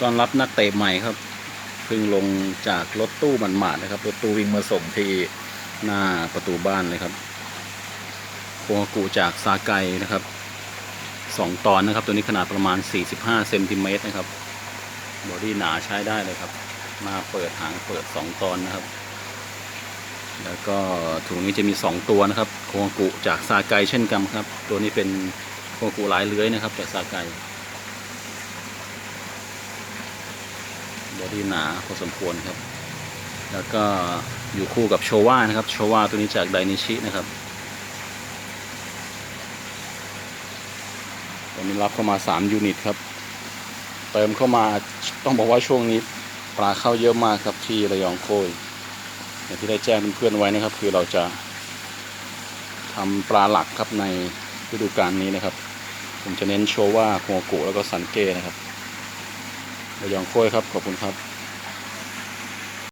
ตอนรับนักเตะใหม่ครับเพิ่งลงจากรถตู้หมาดๆนะครับรถตู้วิ่งมาส่งที่หน้าประตูบ้านเลยครับโคงกูจากซาไกนะครับสองตอนนะครับ ตัวนี้ขนาดประมาณ 45เซนติเมตรนะครับบอดี้หนาใช้ได้เลยครับหน้าเปิดหางเปิด 2 ตอนนะครับ แล้วก็ถุงนี้จะมี 2 ตัวนะครับ โคงกุจากซาไกเช่นกันครับ ตัวนี้เป็นโคงกุหลายเลื้อยนะครับจากซาไก บอดี้หนาพอสมควรครับ แล้วก็อยู่คู่กับโชว่านะครับ โชว่าตัวนี้จากไดนิชินะครับตอนนี้รับเข้ามา 3 ยูนิตครับ เติมเข้ามาต้องบอกว่าช่วงนี้ปลาเข้าเยอะมากครับที่ระยองโคยอย่างที่ได้แจ้งเพื่อนๆไว้นะครับ คือเราจะทำปลาหลักครับในฤดูกาลนี้นะครับ ผมจะเน้นโชว่าโคกุแล้วก็ซันเก้นะครับ ระยองโค้ยครับ ขอบคุณครับ